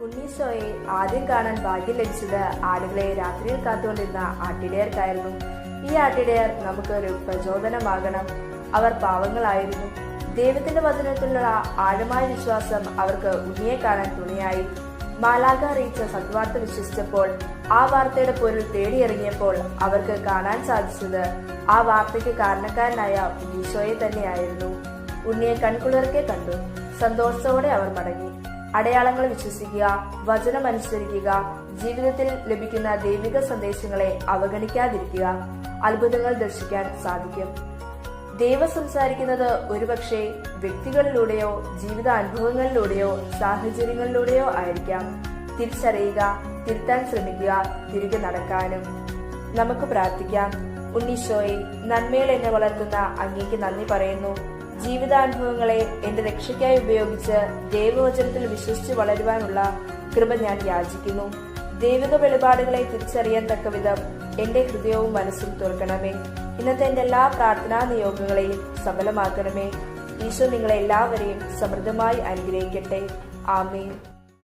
ഉണ്ണീശോയെ ആദ്യം കാണാൻ ഭാഗ്യം ലഭിച്ചത് ആടുകളെ രാത്രിയിൽ കാത്തുകൊണ്ടിരുന്ന ആട്ടിടയർക്കായിരുന്നു. ഈ ആട്ടിടയർ നമുക്കൊരു പ്രചോദനമാകണം. അവർ പാവങ്ങളായിരുന്നു. ദൈവത്തിന്റെ വചനത്തിലുള്ള ആഴമായ വിശ്വാസം അവർക്ക് ഉണ്ണിയെ കാണാൻ തുണയായി. മാലാഖ അറിയിച്ച സദ്വാർത്ത വിശ്വസിച്ചപ്പോൾ ആ വാർത്തയുടെ പൊരുൾ തേടിയിറങ്ങിയപ്പോൾ അവർക്ക് കാണാൻ സാധിച്ചത് ആ വാർത്തയ്ക്ക് കാരണക്കാരനായ ഉണ്ണീശോയെ തന്നെയായിരുന്നു. ഉണ്ണിയെ കൺകുളിർക്കെ കണ്ടു. സന്തോഷത്തോടെ അവർ മടങ്ങി. അടയാളങ്ങൾ വിശ്വസിക്കുക വചനമനുസരിക്കുക ജീവിതത്തിൽ ലഭിക്കുന്ന ദൈവിക സന്ദേശങ്ങളെ അവഗണിക്കാതിരിക്കുക. അത്ഭുതങ്ങൾ ദർശിക്കാൻ സാധിക്കും. ദൈവം സംസാരിക്കുന്നത് ഒരുപക്ഷെ വ്യക്തികളിലൂടെയോ ജീവിത അനുഭവങ്ങളിലൂടെയോ സാഹചര്യങ്ങളിലൂടെയോ ആയിരിക്കാം. തിരിച്ചറിയുക തിരുത്താൻ ശ്രമിക്കുക തിരികെ നടക്കാനും. നമുക്ക് പ്രാർത്ഥിക്കാം. ഉണ്ണീശോയെ നന്മയിൽ എന്നെ വളർത്തുന്ന അങ്ങേക്ക് നന്ദി പറയുന്നു. ജീവിതാനുഭവങ്ങളെ എന്റെ രക്ഷയ്ക്കായി ഉപയോഗിച്ച് ദൈവവചനത്തിൽ വിശ്വസിച്ച് വളരുവാനുള്ള കൃപ ഞാൻ യാചിക്കുന്നു. ദൈവിക വെളിപാടുകളെ തിരിച്ചറിയാൻ തക്ക വിധം എന്റെ ഹൃദയവും മനസ്സും തുറക്കണമേ. ഇന്നത്തെ എന്റെ എല്ലാ പ്രാർത്ഥനാ നിയോഗങ്ങളെയും സഫലമാക്കണമേ. ഈശോ നിങ്ങളെല്ലാവരെയും സമൃദ്ധമായി അനുഗ്രഹിക്കട്ടെ. ആമേൻ.